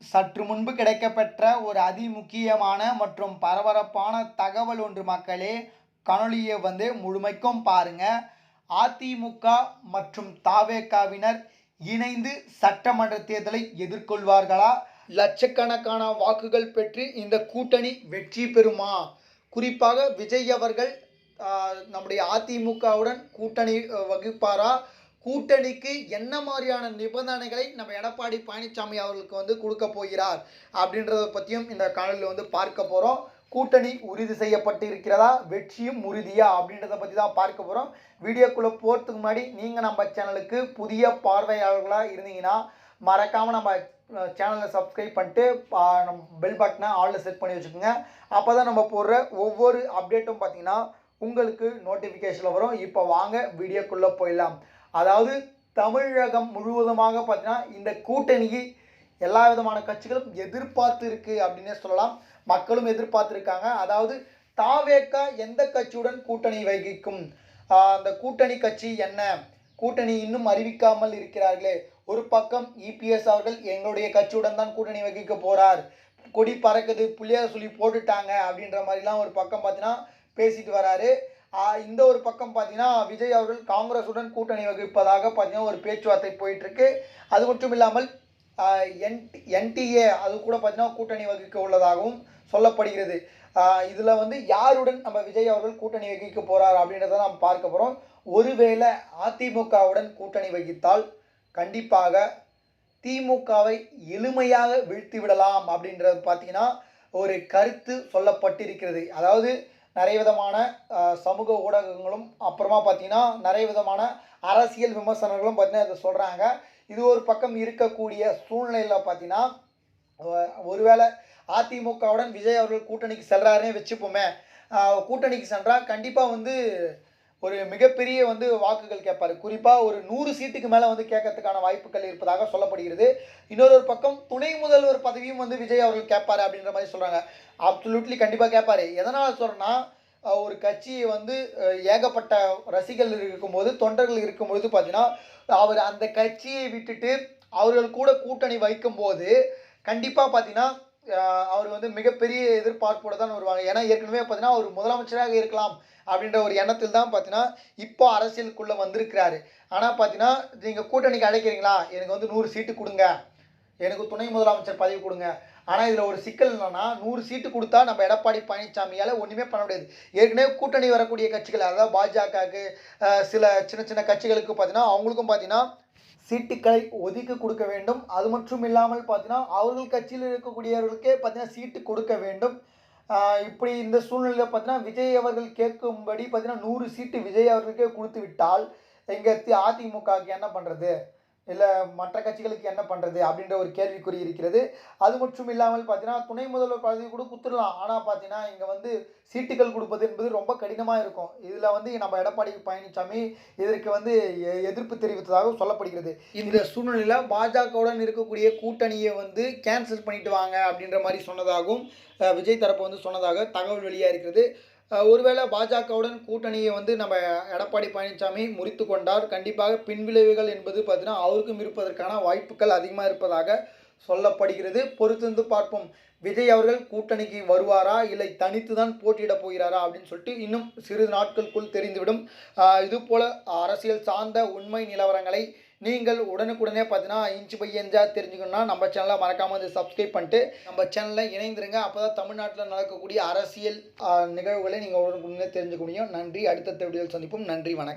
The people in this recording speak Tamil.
சற்று முன்பு கிடைக்கப்பெற்ற ஒரு அதிமுக்கியமான மற்றும் பரபரப்பான தகவல் ஒன்று மக்களே காணொளியை வந்து முழுமைக்கும் பாருங்க. அதிமுக மற்றும் தாவேக்காவினர் இணைந்து சட்டமன்ற தேர்தலை எதிர்கொள்வார்களா? லட்சக்கணக்கான வாக்குகள் பெற்று இந்த கூட்டணி வெற்றி பெறுமா? குறிப்பாக விஜய் அவர்கள் நம்முடைய அதிமுகவுடன் கூட்டணி வகுப்பாரா? கூட்டணிக்கு என்ன மாதிரியான நிபந்தனைகளை நம்ம எடப்பாடி பழனிசாமி அவர்களுக்கு வந்து கொடுக்க போகிறார் அப்படின்றத பற்றியும் இந்த காணொலியில் வந்து பார்க்க போகிறோம் கூட்டணி உறுதி செய்யப்பட்டு இருக்கிறதா? வெற்றியும் உறுதியா? அப்படின்றத பற்றி தான் பார்க்க போகிறோம் வீடியோக்குள்ளே போகிறதுக்கு முன்னாடி நீங்கள் நம்ம சேனலுக்கு புதிய பார்வையாளர்களாக இருந்தீங்கன்னா மறக்காமல் நம்ம சேனலை சப்ஸ்கிரைப் பண்ணிட்டு பா- நம்ம பெல் பட்டனை ஆளில் செட் பண்ணி வச்சுக்கோங்க. அப்போ தான் நம்ம போடுற ஒவ்வொரு அப்டேட்டும் பார்த்தீங்கன்னா உங்களுக்கு நோட்டிஃபிகேஷனில் வரும். இப்போ வாங்க வீடியோக்குள்ளே போயிடலாம். அதாவது தமிழகம் முழுவதுமாக பார்த்தீங்கன்னா இந்த கூட்டணிக்கு எல்லா விதமான கட்சிகளும் எதிர்பார்த்துருக்கு அப்படின்னே சொல்லலாம். மக்களும் எதிர்பார்த்துருக்காங்க அதாவது தாவேக்கா எந்த கட்சியுடன் கூட்டணி வகிக்கும்? அந்த கூட்டணி கட்சி என்ன? கூட்டணி இன்னும் அறிவிக்காமல் இருக்கிறார்களே. ஒரு பக்கம் இபிஎஸ் அவர்கள் எங்களுடைய கட்சியுடன் தான் கூட்டணி வகிக்க போகிறார் கொடி பறக்குது புள்ளியார் சொல்லி போட்டுட்டாங்க அப்படின்ற மாதிரிலாம் ஒரு பக்கம் பார்த்தீங்கன்னா பேசிட்டு வராரு. இந்த ஒரு பக்கம் பார்த்தீங்கன்னா விஜய் அவர்கள் காங்கிரஸுடன் கூட்டணி வகிப்பதாக பார்த்தீங்கன்னா ஒரு பேச்சுவார்த்தை போயிட்டுருக்கு. அது மட்டும் இல்லாமல் என் என்டிஏ அது கூட பார்த்தீங்கன்னா கூட்டணி வகிக்க உள்ளதாகவும் சொல்லப்படுகிறது. இதில் வந்து யாருடன் நம்ம விஜய் அவர்கள் கூட்டணி வகிக்க போகிறார் அப்படின்றத நாம் பார்க்க போகிறோம் ஒருவேளை அதிமுகவுடன் கூட்டணி வகித்தால் கண்டிப்பாக திமுகவை எளிமையாக வீழ்த்தி விடலாம் அப்படின்றது பார்த்தீங்கன்னா ஒரு கருத்து சொல்லப்பட்டிருக்கிறது. அதாவது நிறைய விதமான சமூக ஊடகங்களும் அப்புறமா பார்த்தீங்கன்னா நிறைய விதமான அரசியல் விமர்சனங்களும் பார்த்தீங்கன்னா இதை சொல்கிறாங்க இது ஒரு பக்கம் இருக்கக்கூடிய சூழ்நிலையில் பார்த்தீங்கன்னா ஒருவேளை அதிமுகவுடன் விஜய் அவர்கள் கூட்டணிக்கு செல்கிறாருன்னே வச்சுப்போமே. கூட்டணிக்கு சென்றால் கண்டிப்பாக வந்து ஒரு மிகப்பெரிய வந்து வாக்குகள் கேட்பார். குறிப்பாக ஒரு நூறு சீட்டுக்கு மேலே வந்து கேட்கறதுக்கான வாய்ப்புகள் இருப்பதாக சொல்லப்படுகிறது. இன்னொரு ஒரு பக்கம் துணை முதல்வர் பதவியும் வந்து விஜய் அவர்கள் கேட்பார் அப்படின்ற மாதிரி சொல்கிறாங்க அப்சல்யூட்லி கண்டிப்பாக கேட்பார். எதனால் சொல்கிறேன்னா ஒரு கட்சியை வந்து ஏகப்பட்ட ரசிகர்கள் இருக்கும்போது தொண்டர்கள் இருக்கும்போது பார்த்தீங்கன்னா அவர் அந்த கட்சியை விட்டுட்டு அவர்கள் கூட கூட்டணி வைக்கும்போது கண்டிப்பாக பார்த்தீங்கன்னா அவர் வந்து மிகப்பெரிய எதிர்பார்ப்போடு தான் வருவாங்க. ஏன்னா ஏற்கனவே பார்த்தீங்கன்னா அவர் முதலமைச்சராக இருக்கலாம் அப்படின்ற ஒரு எண்ணத்தில் தான் பார்த்தீங்கன்னா இப்போ அரசியலுக்குள்ளே வந்திருக்கிறாரு. ஆனால் பார்த்தீங்கன்னா நீங்கள் கூட்டணிக்கு அழைக்கிறீங்களா? எனக்கு வந்து நூறு சீட்டு கொடுங்க. எனக்கு துணை முதலமைச்சர் பதவி கொடுங்க. ஆனால் இதில் ஒரு சிக்கல் என்னன்னா நூறு சீட்டு கொடுத்தா நம்ம எடப்பாடி பழனிசாமியால் ஒன்றுமே பண்ண முடியாது. ஏற்கனவே கூட்டணி வரக்கூடிய கட்சிகள் அதாவது பாஜகவுக்கு சில சின்ன சின்ன கட்சிகளுக்கு பார்த்தீங்கன்னா அவங்களுக்கும் பார்த்தீங்கன்னா சீட்டுக்களை ஒதுக்கி கொடுக்க வேண்டும். அது மட்டும் இல்லாமல் பார்த்தீங்கன்னா அவர்கள் கட்சியில் இருக்கக்கூடியவர்களுக்கே பார்த்தீங்கன்னா சீட்டு கொடுக்க வேண்டும். இப்படி இந்த சூழ்நிலையில் பார்த்தீங்கன்னா விஜய் அவர்கள் கேட்கும்படி பார்த்தீங்கன்னா நூறு சீட்டு விஜய் அவர்களுக்கே கொடுத்து விட்டால் எங்கள் அதிமுகவுக்கு என்ன பண்ணுறது இல்லை மற்ற கட்சிகளுக்கு என்ன பண்ணுறது அப்படின்ற ஒரு கேள்விக்குறி இருக்கிறது. அது மட்டும் இல்லாமல் பார்த்தீங்கன்னா துணை முதல்வர் பதவி கூட குத்துடலாம் ஆனால் பார்த்தீங்கன்னா இங்கே வந்து சீட்டுகள் கொடுப்பது என்பது ரொம்ப கடினமாக இருக்கும். இதில் வந்து நம்ம எடப்பாடி பழனிசாமி இதற்கு வந்து எ- எதிர்ப்பு தெரிவித்ததாக சொல்லப்படுகிறது. இந்த சூழ்நிலையில் பாஜகவுடன் இருக்கக்கூடிய கூட்டணியை வந்து கேன்சல் பண்ணிட்டு வாங்க அப்படின்ற மாதிரி சொன்னதாகவும் விஜய் தரப்பு வந்து சொன்னதாக தகவல் வெளியாக இருக்கிறது ஒருவேளை பாஜகவுடன் கூட்டணியை வந்து நம்ம எடப்பாடி பழனிசாமி முறித்து கொண்டார். கண்டிப்பாக பின்விளைவுகள் என்பது பார்த்தீங்கன்னா அவருக்கும் இருப்பதற்கான வாய்ப்புகள் அதிகமாக இருப்பதாக சொல்லப்படுகிறது. பொறுத்திருந்து பார்ப்போம். விஜய் அவர்கள் கூட்டணிக்கு வருவாரா? இல்லை தனித்து தான் போட்டியிட போகிறாரா? அப்படின்னு சொல்லிட்டு இன்னும் சிறு நாட்களுக்குள் தெரிந்துவிடும். இதுபோல் அரசியல் சார்ந்த உண்மை நிலவரங்களை நீங்கள் உடனுக்குடனே பார்த்தீங்கன்னா இன்ச்சு பை எஞ்சா தெரிஞ்சுக்கணும்னா நம்ம சேனலை மறக்காமல் வந்து சப்ஸ்கிரைப் பண்ணிட்டு நம்ம சேனலில் இணைந்துருங்க. அப்போ தான் தமிழ்நாட்டில் நடக்கக்கூடிய அரசியல் நிகழ்வுகளை நீங்கள் உடனுக்குடனே தெரிஞ்சுக்க முடியும். நன்றி. அடுத்த வீடியோவில் சந்திப்போம். நன்றி. வணக்கம்.